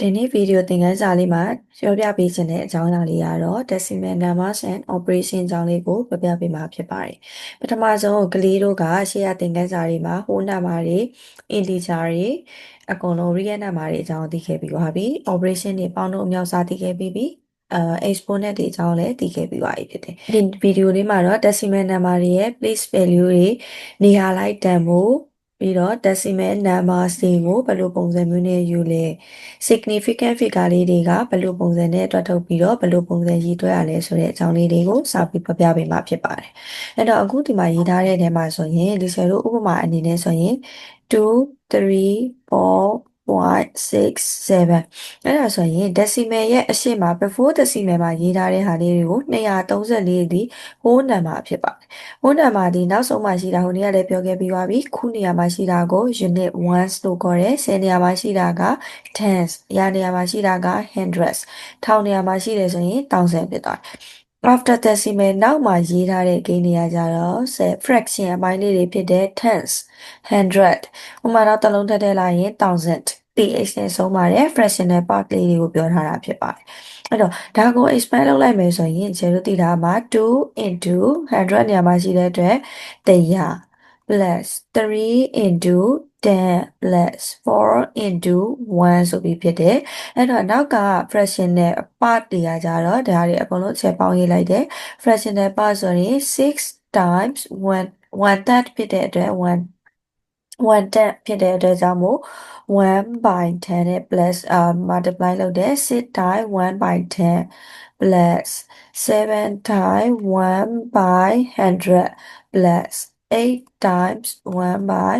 ဒီနေ့ဗီဒီယိုသင်ခန်းစာလေးမှာပြောပြပေးခြင်းတဲ့အကြောင်းအရာလေးကတော့ decimal numbers and operation အကြောင်းလေးကိုပြောပြပေးမှာဖြစ်ပါတယ်။ပထမဆုံးကလေးတို့ကရှေ့ရသင်ခန်းစာတွေမှာ whole number တွေ integer တွေအကုန်လုံး real number တွေအကြောင်းသိခဲ့ပြီးပါပြီ။ operation တွေပေါင်းတို့အမြောက်စားသိခဲ့ပြီးပြီ။အဲ exponent တွေအကြောင်းလည်းသိခဲ့ပြီးပါပြီဖြစ်တယ်။ဒီဗီဒီယိုလေးမှာတော့ decimal number တွေရဲ့ place value တွေနေရာလိုက်တန်ဖို့ ပြီးတော့ decimal numbers တွေကိုဘယ်လိုပုံစံမျိုးနဲ့ယူလဲ significant figure လေးတွေကဘယ်လိုပုံစံနဲ့တွက်ထုတ်ပြီးတော့ဘယ်လိုပုံစံရေးတွက်ရလဲဆိုတဲ့အကြောင်းလေးတွေကိုစပြီးပြပြပေးမှာဖြစ်ပါတယ်။အဲ့တော့အခုဒီမှာရေးထားတဲ့ထဲမှာဆိုရင်ဒီဆယ်တို့ဥပမာအနေနဲ့ဆိုရင်2 3 4 1 6 7အဲ့ဒါဆိုရင် decimal ရဲ့အရှေ့မှာ before decimal မှာရေးထားတဲ့ဟာလေးတွေကို234ဒီ whole number ဖြစ်ပါတယ်။ whole number ဒီနောက်ဆုံးမှာရှိတာဟိုနေ့ကလည်းပြောခဲ့ပြီးပါပြီခုနေရာမှာရှိတာကို unit ones လို့ခေါ်တယ်10နေရာမှာရှိတာက tens ရာနေရာမှာရှိတာက hundreds ထောင်နေရာမှာရှိတယ်ဆိုရင် thousand ဖြစ်သွားတယ် after decimal နောက်မှာရေးထားတဲ့ကိန်းနေရာကြတော့ fraction အပိုင်းလေးတွေဖြစ်တဲ့ tens hundred ဥပမာတော့တလုံးထပ်ထည့်လိုက်ရင် thousand ph နဲ့ဆုံးပါတယ် fractional part လေးတွေကိုပြောထားတာဖြစ်ပါတယ်အဲ့တော့ဒါကို expand လုပ်လိုက်မယ်ဆိုရင်ခြေတို့သိတာမှာ2 into 100နေရာမှာရှိတဲ့အတွက်100 plus 3 into 10 plus 4 into 1ဆိုပြီးဖြစ်တယ်အဲ့တော့နောက်က fractional part တွေကကြတော့ဒါတွေအကုန်လုံးချက်ပေါင်းရေးလိုက်တယ် fractional part ဆိုရင်6 times 1 1 third ဖြစ်တဲ့အတွက်1 1 tenth ဖြစ်တဲ့အတွက်ကြောင့်မို့1 by 10နဲ့ plus အာ multiply လုပ်တယ်6 times 1 by 10 plus 7 times 1 by 100 plus 8 times 1 by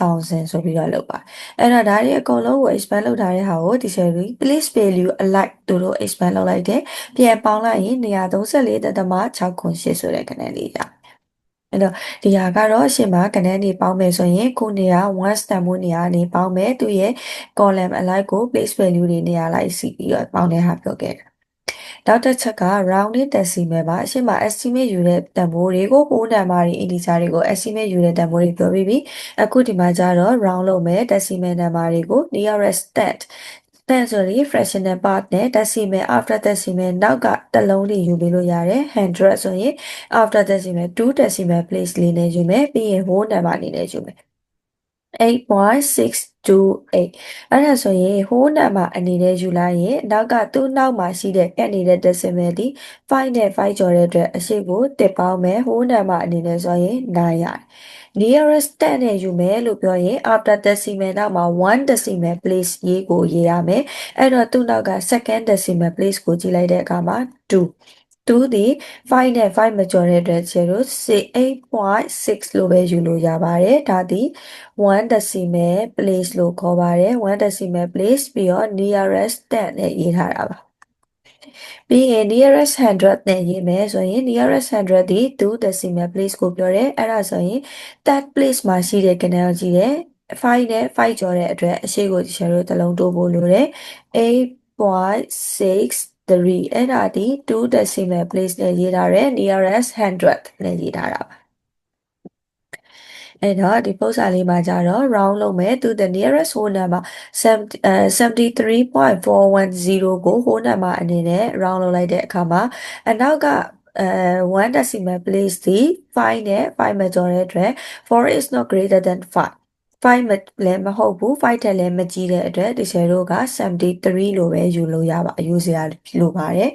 1000ဆိုပြီးတော့လုပ်ပါအဲ့တော့ဒါတွေအကုန်လုံးကို expand လုပ်ထားတဲ့ဟာကိုဒီချက်ပြီး place value alike သူတို့ expand လုပ်လိုက်တယ်ပြန်ပေါင်းလိုက်ရင်134.698ဆိုတဲ့ခဏလေးရအဲ့တော့ဒီဟာကတော့အရှင်မှာကဏ္ဍနေပေါင်းမယ်ဆိုရင်ခုနေရာ1 stem မို့နေရာနေပေါင်းမယ်သူရဲ့ column alike ကို place value တွေနေရာလိုက်စီပြီးတော့ပေါင်းတဲ့ဟာပြောခဲ့တယ် နောက်တစ်ချက်က rounded decimal ပါအရှင်းမှာ estimate ယူတဲ့တန်ဖိုးတွေကို whole number တွေ integer တွေကို estimate ယူတဲ့တန်ဖိုးတွေပြောပြီးပြီအခုဒီမှာကျတော့ round လုပ်မယ် decimal number တွေကို nearest tenth 10ဆိုရင် fractional part နဲ့ decimal after decimal နောက်ကတစ်လုံးလေးယူပေးလို့ရတယ်100ဆိုရင် after decimal 2 decimal place လေးနဲ့ယူမယ်ပြီးရင် whole number အနေနဲ့ယူမယ် 8.628အဲ့ဒါဆိုရင် whole number အနေနဲ့ယူလိုက်ရင်နောက်ကသူ့နောက်မှာရှိတဲ့ကတ်နေတဲ့ decimal ဒီ5နဲ့5ကျော်တဲ့အတွက်အရှိကိုတစ်ပေါင်းမယ် whole number အနေနဲ့ဆိုရင်9ရတယ် nearest 10နဲ့ယူမယ်လို့ပြောရင် after decimal နောက်မှာ1 decimal place ရေးကိုရေးရမယ်အဲ့တော့သူ့နောက်က second decimal place ကိုကြည့်လိုက်တဲ့အခါမှာ2 2သည်5နဲ့5မကျော်တဲ့အတွက်ခြေတို့8.6လို့ပဲယူလို့ရပါတယ်ဒါသည်1 decimal place လို့ခေါ်ပါတယ်1 decimal place ပြီးတော့ nearest 10နဲ့ရေးထားတာပါပြီးရင် nearest 100နဲ့ရေးမယ်ဆိုရင် nearest 100ဒီ2 decimal place ကိုပြောတယ်အဲ့ဒါဆိုရင် that place မှာရှိတဲ့ကဏ္ဍကိုကြည့်တယ်5နဲ့5ကျော်တဲ့အတွက်အရှိကိုဒီတို့တလုံးတိုးဖို့လိုတယ်8.6 3အဲ့ဒါဒီ2 decimal place နဲ့ရေးထားတယ် nearest 100နဲ့ရေးထားတာပါအဲ့တော့ဒီပုံစံလေးမှာကြတော့ round လုပ်မယ် to the nearest whole number 73.410ကို whole number အနေနဲ့ round လုပ်လိုက်တဲ့အခါမှာအနောက်ကအဲ1 decimal place ဒီ5နဲ့5မကျော်တဲ့အတွက်4 is not greater than 5 5မလည်းမဟုတ်ဘူး5ထက်လည်းမကြီးတဲ့အတွက်ဒီ zero က73လို့ပဲယူလို့ရပါယူစရာလိုပါတယ်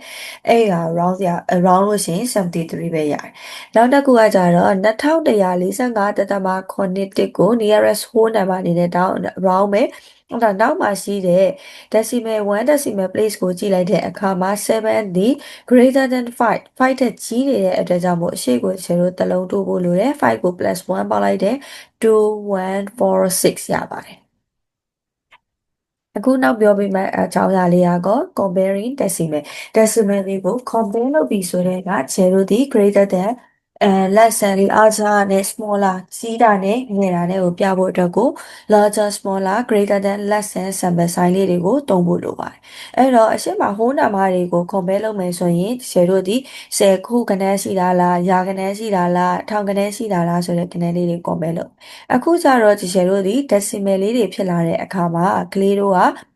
အဲ့က round စရာ round လို့ရှိရင်73ပဲရတယ်နောက်တစ်ခုကကြတော့2145.8ကို nearest whole number အနေနဲ့တောင်း round မယ်အဲ့ဒါနောက်မှာရှိတဲ့ decimal 1 decimal place ကိုကြည့်လိုက်တဲ့အခါမှာ7ဒီ greater than 5 5ထက်ကြီးနေတဲ့အတွက်ကြောင့်မို့အရှိကိုခြေလို့တစ်လုံးတိုးဖို့လိုတယ်5ကို +1 ပေါက်လိုက်တယ်2146ရပါတယ်အခုနောက်ပြောပြမယ့်အကြောင်းအရာလေးကတော့ comparing decimal decimal တွေကို compare လုပ်ပြီးဆိုတဲ့ကခြေလို့ဒီ greater than အဲ lesson လေး larger နဲ့ smaller ကြီးတာနဲ့ငယ်တာနဲ့ကိုပြဖို့အတွက်ကို larger smaller greater than lesson sample size လေးတွေကိုတုံးဖို့လိုပါတယ်အဲ့တော့အရှင်းမှာ whole number တွေကို compare လုပ်မယ်ဆိုရင်ဆယ်တို့ဒီ10ခုကဏ္ဍရှိတာလားရာကဏ္ဍရှိတာလားထောင်ကဏ္ဍရှိတာလားဆိုတဲ့ကဏ္ဍလေးတွေ compare လုပ်အခုကျတော့ဆယ်တို့ဒီ decimal လေးတွေဖြစ်လာတဲ့အခါမှာကလေးတို့က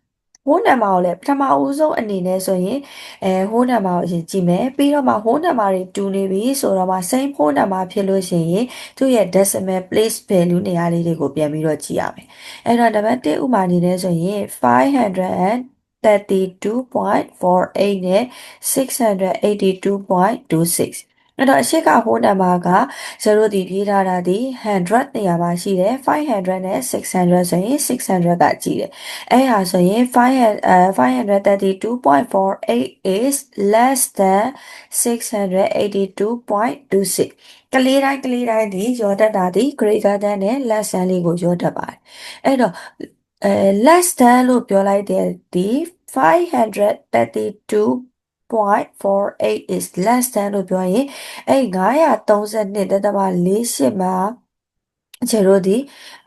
ဟိုးနံပါတ်ကိုလည်းပထမဦးဆုံးအနေနဲ့ဆိုရင်အဲဟိုးနံပါတ်ကိုအရင်ကြည့်မယ်ပြီးတော့မှဟိုးနံပါတ်တွေတူနေပြီဆိုတော့မှ same ဟိုးနံပါတ်ဖြစ်လို့ရှိရင်သူ့ရဲ့ decimal place value နေရာလေးတွေကိုပြန်ပြီးတော့ကြည့်ရမယ်အဲ့တော့နံပါတ်1ဥမာအနေနဲ့ဆိုရင်500 32.48နဲ့682.26 အဲ့တော့အရှိကဟိုးနံပါတ်ကဇိုတို့ဒီပြေးထားတာဒီ100နေရာမှာရှိတယ်500နဲ့600ဆိုရင်600ကကြည့်တယ်အဲ့ဟာဆိုရင်500အဲ532.48 is less than 682.26ကလေးတိုင်းကလေးတိုင်းဒီရောတတ်တာဒီ greater than နဲ့ less than လေးကိုရောတတ်ပါတယ်အဲ့တော့အဲ less than လို့ပြောလိုက်တဲ့ဒီ 532.48 is less than လို့ပြောရင်အဲ့932.48မှာခြေတို့ဒီ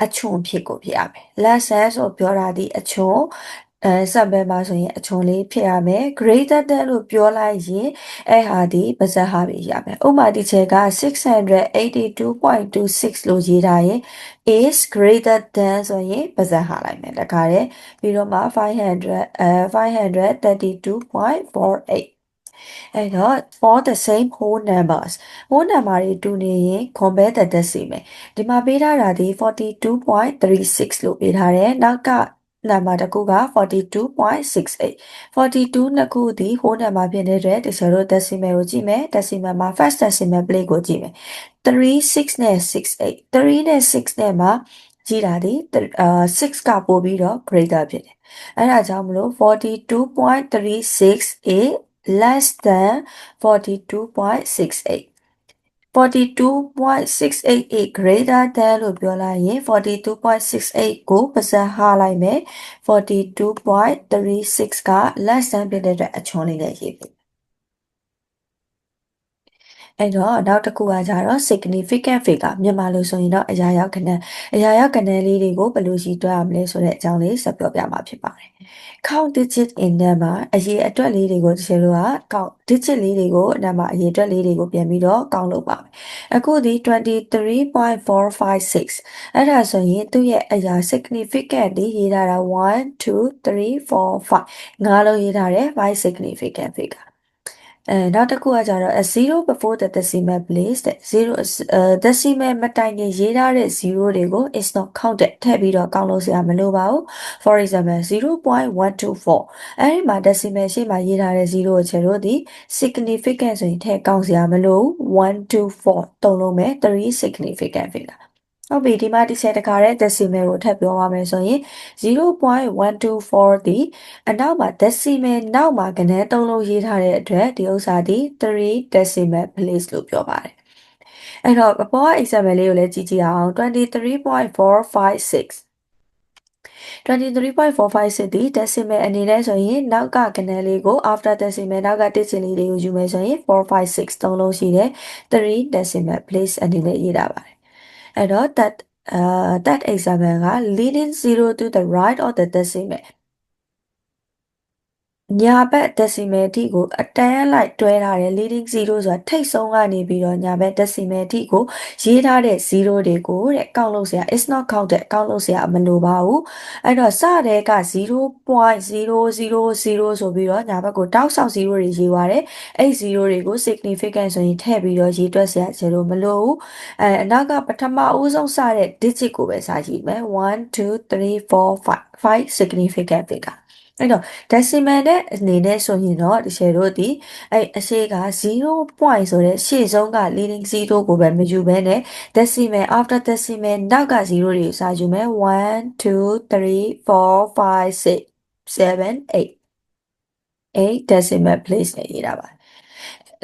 အချွန်ဖြစ်ကိုဖြစ်ရမယ် less than ဆိုပြောတာဒီအချွ န်အဲစပ်ဘဲမှာဆိုရင်အချွန်လေးဖြစ်ရမယ် greater than လို့ပြောလိုက်ရင်အဲ့ဟာဒီပါဇက်ဟာပဲရမယ်ဥပမာဒီချက်က682.26လို့ရေးထားရင် is greater than ဆိုရင်ပါဇက်ဟာလိုက်မယ်တခါတည်းပြီးတော့မှ500အဲ532.48အဲ့တော့ for the same whole numbers whole number တွေတူနေရင် compare the decimal ဒီမှာပေးထားတာဒီ42.36လို့ပေးထားတယ်နောက်က နံပါတ်တစ်ခုက42.68 42နှစ်ခုဒီ whole number ဖြစ်နေတဲ့တခြားတို့ decimal ကိုကြည့်မယ် decimal မှာ first decimal place ကိုကြည့်မယ်36နဲ့68 3နဲ့6နဲ့မှာကြည့်တာဒီအာ6ကပို့ပြီးတော့ greater ဖြစ်တယ်အဲ့ဒါကြောင့်မလို့42.36 is less than 42.68 42.688 greater than လို့ပြောလိုက်ရင်42.68ကိုပါစက်ဟာလိုက်မယ်42.36က less than ဖြစ်တဲ့အတွက်အချွန်လေးနဲ့ရေးပြီ အဲ့တော့နောက်တစ်ခုကကြတော့ significant figure မြန်မာလိုဆိုရင်တော့အရာရောက်ခဏအရာရောက်ခဏလေးတွေကိုဘယ်လိုရှိတွက်ရမလဲဆိုတဲ့အကြောင်းလေးဆက်ပြောပြမှာဖြစ်ပါတယ် count digit in number အရေးအတွက်လေးတွေကိုဒီလိုက count digit လေးတွေကို number အရေးအတွက်လေးတွေကိုပြန်ပြီးတော့ count လုပ်ပါမယ်အခုဒီ23.456အဲ့ဒါဆိုရင်သူ့ရဲ့အရာ significant ဒီရေးထားတာ1 2 3 4 5ငါးလုံးရေးထားတယ်5 significant figure အဲနောက်တစ်ခုကကြတော့ a zero before the decimal place တဲ့ zero အဲ decimal မတိုင်ခင်ရေးထားတဲ့ zero တွေကို is not counted ထည့်ပြီးတော့ကောက်လို့စရာမလိုပါဘူး for example 0.124အဲဒီမှာ decimal ရှေ့မှာရေးထားတဲ့ zero ကိုချေလို့ဒီ significant ဆိုရင်ထည့်ကောက်စရာမလို124တုံးလုံးမဲ့3 significant figure ဟုတ်ပြီဒီမှာတစ်ချက်တခါတဲ့ decimal ကိုထပ်ပြောပါမယ်ဆိုရင်0.124ဒီအနောက်မှာ decimal နောက်မှာကဏ္ဍသုံးလုံးရေးထားတဲ့အတွက်ဒီဥစ္စာဒီ3 decimal place လို့ပြောပါတယ်အဲ့တော့အပေါ်က example လေးကိုလည်းကြည့်ကြည့်အောင်23.456 23.456ဒီ decimal အနေနဲ့ဆိုရင်နောက်ကကဏ္ဍလေးကို after decimal နောက်က digit လေးတွေကိုယူမယ်ဆိုရင်456သုံးလုံးရှိတယ်3 decimal place အနေနဲ့ရေးတာပါတယ် and note that uh, that is leading leaning 0 to the right of the decimal. ညာဘက် decimal အထိကိုအတန်းလိုက်တွဲထားတဲ့ leading 0ဆိုတာထိတ်ဆုံးကနေပြီးတော့ညာဘက် decimal အထိကိုရေးထားတဲ့0တွေကိုတဲ့ကောက်လို့ဆရာ is not counted ကောက်လို့ဆရာမလိုပါဘူးအဲ့တော့စတဲ့က0.000ဆိုပြီးတော့ညာဘက်ကိုတောက်ဆောက်0တွေရေးသွားတယ်အဲ့0တွေကို significant ဆိုရင်ထည့်ပြီးတော့ရေးတွက်ဆရာ0မလိုဘူးအဲအနောက်ကပထမဦးဆုံးစတဲ့ digit ကိုပဲစာကြည့်မယ်1 2 3 4 5 5 significant figure အဲ့တော့ decimal နဲ့အနေနဲ့ဆိုရင်တော့ဒီရှယ်တို့ဒီအဲ့အရှိက0 point ဆိုတဲ့ရှေ့ဆုံးက leading 0ကိုပဲမယူဘဲနဲ့ decimal after decimal နောက်က0တွေကိုစာယူမယ်1 2 3 4 5 6 7 8 8 decimal place နဲ့ရေးတာပါ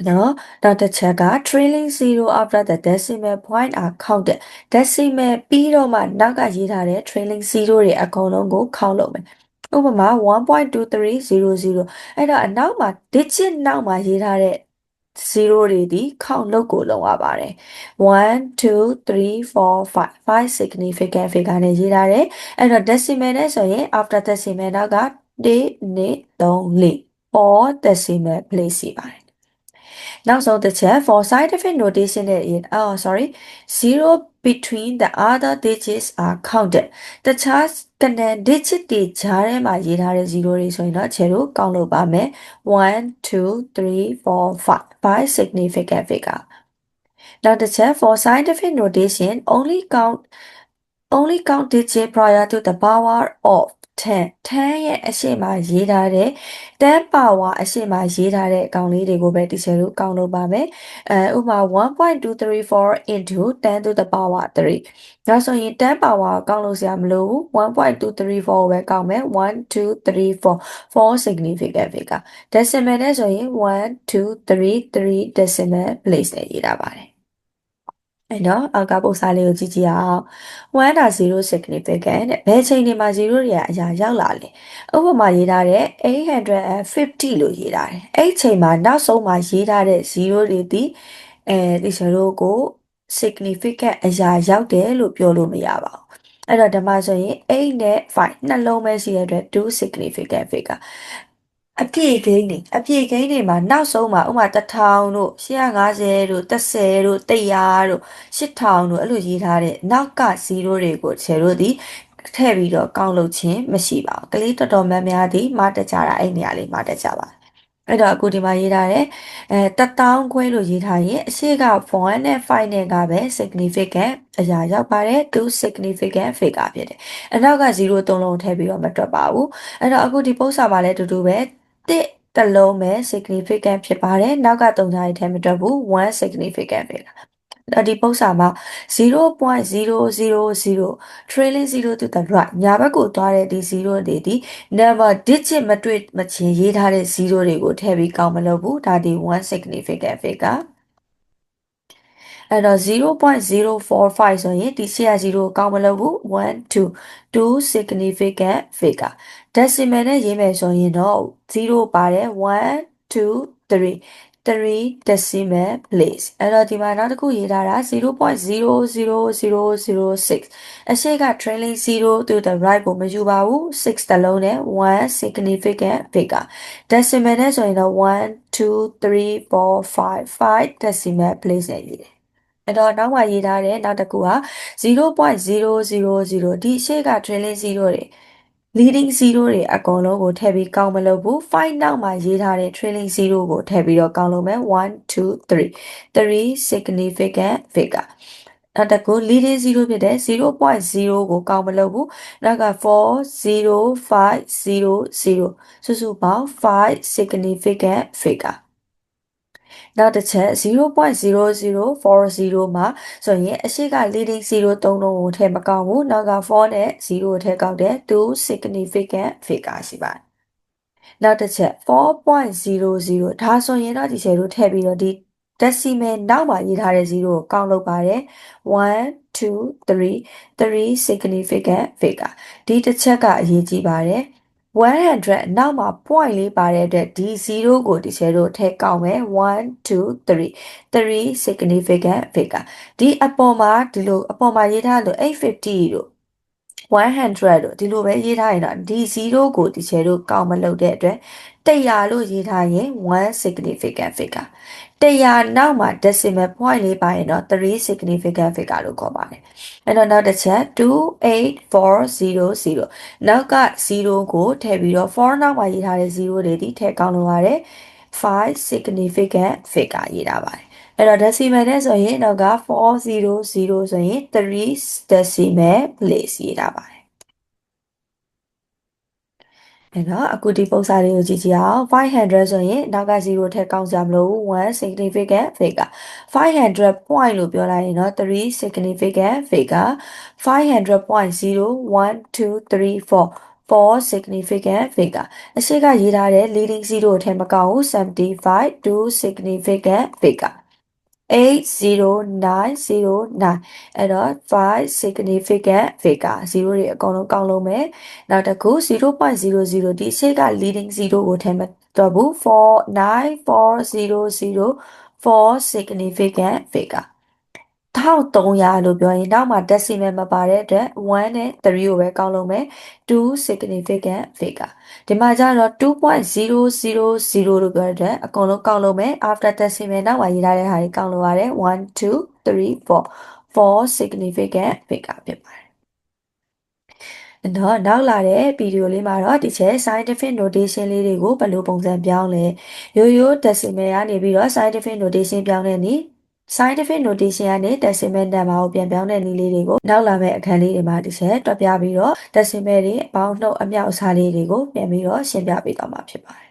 နော်နောက်တစ်ချက်က trailing zero after the decimal point are counted decimal ပြီးတော့မှနောက်ကရေးထားတဲ့ trailing zero တွေအကုန်လုံးကို count လုပ်မယ် ဥပမာ1.2300အဲ့တော့အနောက်မှာ digit နောက်မှာရေးထားတဲ့0တွေဒီ count လုပ်ကိုလုပ်ရပါတယ်1 2 3 4 5 5 significant figure နဲ့ရေးထားတယ်အဲ့တော့ decimal နဲ့ဆိုရင် after decimal နောက်က1 2 3 4 decimal place ရှိပါတယ်နောက်ဆုံးတစ်ချက် for scientific notation နဲ့ in oh sorry 0 between the other digits are counted တခြားကနန် digit တွေကြားထဲမှာရေးထားတဲ့ zero တွေဆိုရင်တော့ခြေတို့ကောက်လို့ပါမယ်1 2 3 4 5 5 significant figure နောက်တစ်ချက် for scientific notation only count only count digit prior to the power of 10 10ရဲ့အရှိမရေးထားတဲ့10 power အရှိမရေးထားတဲ့အကောင်လေးတွေကိုပဲတီချာတို့ကောင်းလို့ပါမယ်အဲဥပမာ1.234 into 10 to the power 3ဒါဆိုရင်10 power ကောင်းလို့ဆရာမလိုဘူး1.234ပဲကောင်းမယ်1 2 3 4 4 significant figure decimal နဲ့ဆိုရင်1 2 3 3 decimal place နဲ့ရေးထားပါတယ် အဲ့တော့အောက်ကပုံစံလေးကိုကြည့်ကြည့်အောင်1ဒါ0 significant တဲ့ဘယ်ချိန်ဒီမှာ0တွေကအရာရောက်လာလဲဥပမာရေးထားတဲ့850လို့ရေးထားတယ်အဲ့ချိန်မှာနောက်ဆုံးမှာရေးထားတဲ့0တွေဒီအဲဒီ0ကို significant အရာရောက်တယ်လို့ပြောလို့မရပါဘူးအဲ့တော့ဓမ္မဆိုရင်8နဲ့5နှလုံးပဲရှိတဲ့အတွက်2 significant figure အပြည့်ဂိမ်းတွေအပြည့်ဂိမ်းတွေမှာနောက်ဆုံးမှာဥမာ1000တို့150တို့30တို့100တို့8000တို့အဲ့လိုရေးထားတဲ့နောက်က0တွေကိုခြေတို့ဒီထည့်ပြီးတော့ကောက်လုပ်ခြင်းမရှိပါဘူးကလေးတော်တော်များများဒီမတက်ကြတာအဲ့နေရာလေးမတက်ကြပါအဲ့တော့အခုဒီမှာရေးထားတယ်အဲ1000ခွဲလို့ရေးထားရင်အရှိက1နဲ့5နဲ့ကပဲ significant အရာရောက်ပါတယ်2 significant figure ဖြစ်တယ်အနောက်က0သုံးလုံးထည့်ပြီးတော့မတွက်ပါဘူးအဲ့တော့အခုဒီပု္ပ္ပစာပါလဲတူတူပဲ တစ်တလုံးပဲ significant ဖြစ်ပါတယ်နောက်ကသုံးချားရေးထဲမတွက်ဘူး1 significant ဖြစ်လာဒီပု္ပ္ပစာမှာ0.000 trailing 0 to the right ညာဘက်ကိုသွားတဲ့ဒီ0တွေဒီ never digit မတွေ့မချင်းရေးထားတဲ့0တွေကိုထည့်ပြီးကောင်းမလို့ဘူးဒါဒီ1 significant figure အဲ့တော့0.045ဆိုရင်ဒီရှေ့က0ကိုကောင်းမလို့ဘူး1 2 2 significant figure decimal နဲ့ရေးမယ်ဆိုရင်တော့0ပါတယ်1 2 3 3 decimal place အဲ့တော့ဒီမှာနောက်တစ်ခုရေးထားတာ0.00006အရှိက trailing 0 to the right ကိုမယူပါဘူး6တလုံးနဲ့1 significant figure decimal နဲ့ဆိုရင်တော့1 2 3 4 5 5 decimal place နဲ့ရေးတယ် အဲ့တော့နောက်မှရေးထားတဲ့နောက်တစ်ခုက0.000ဒီရှေ့က trailing 0တွေ leading 0တွေအကုန်လုံးကိုထည့်ပြီးကောင်းမလို့ဘူး5နောက်မှာရေးထားတဲ့ trailing 0ကိုထည့်ပြီးတော့ကောင်းလို့မယ်1 2 3 3 significant figure နောက်တစ်ခု leading 0ဖြစ်တဲ့0.0ကိုကောင်းမလို့ဘူးနောက်က4 0 5 0 0စုစုပေါင်း5 significant figure နောက်တစ်ချက်0.0040မှာဆိုရင်အရှိက leading 0သုံးလုံးကိုထည့်မကောက်ဘူးနောက်က4နဲ့0ကိုထည့်ကောက်တယ်2 significant figure ရှိပါတယ်နောက်တစ်ချက်4.00ဒါဆိုရင်တော့ဒီချေတို့ထည့်ပြီးတော့ဒီ decimal နောက်မှာရေးထားတဲ့0ကိုကောက်လုပ်ပါတယ်1 2 3 3 significant figure ဒီတစ်ချက်ကအရေးကြီးပါတယ် 100နောက်မှာ point လေးပါတဲ့အတွက်ဒီ0ကိုဒီချဲတို့ထည့်ကောက်မယ်1 2 3 3 significant figure ဒီအပေါ်မှာဒီလိုအပေါ်မှာရေးထားလို့850တို့ 100တို့ဒီလိုပဲရေးထားရင်တော့ဒီ0ကိုဒီချဲတို့ကောက်မလုပ်တဲ့အတွက်100လို့ရေးထားရင်1 significant figure 100နောက်မှာ decimal point လေးပါရင်တော့3 significant figure လို့ခေါ်ပါတယ်အဲ့တော့နောက်တစ်ချက်28400နောက်က0ကိုထည့်ပြီးတော့4နောက်မှာရေးထားတဲ့0တွေဒီထည့်ကောင်းလို့ရတယ်5 significant figure ရေးထားပါတယ် အဲ့တော့ decimal နဲ့ဆိုရင်နောက်က400ဆိုရင်3 decimal place ရေးထားပါတယ်အဲ့တော့အခုဒီပုံစံလေးကိုကြည့်ကြည့်အောင်500ဆိုရင်နောက်က0ထည့်ကောင်းစရာမလိုဘူး1 significant figure 500 point လို့ပြောလိုက်ရင်တော့3 significant figure 500.0 1 2 3 4 4 significant figure အရှိကရေးထားတဲ့ leading 0အထက်မကောက်ဘူး75 2 significant figure 80909အဲ့တော့5 significant figure 0တွေအကုန်လုံးကောက်လုံးမယ်နောက်တစ်ခု0.00ဒီရှေ့က leading 0ကိုထည့်မယ်တော့ဘူး49400 4 significant figure 1300လို့ပြောရင်နောက်မှာ decimal မပါတဲ့အတွက်1နဲ့3ကိုပဲကောက်လို့မယ်2 significant figure ဒီမှာကျတော့2.000လို့ပြောတဲ့အတွက်အကုန်လုံးကောက်လို့မယ် after decimal နောက်မှာရေးထားတဲ့ဟာတွေကောက်လို့ရတယ်1 2 3 4 for significant figure ဖြစ်ပါတယ်တော့နောက်လာတဲ့ဗီဒီယိုလေးမှာတော့ဒီချက် scientific notation လေးတွေကိုဘယ်လိုပုံစံပြောင်းလဲရိုးရိုး decimal ကနေပြီးတော့ scientific notation ပြောင်းတဲ့နည်း scientific notation ကနေ decimal number ကိုပြန်ပြောင်းတဲ့နည်းလေးတွေကိုနောက်လာမယ့်အခန်းလေးတွေမှာဒီချက်တွက်ပြပြီးတော့ decimal တွေအပေါင်းနှုတ်အမြောက်အစားလေးတွေကိုပြန်ပြီးတော့ရှင်းပြပေးသွားမှာဖြစ်ပါတယ်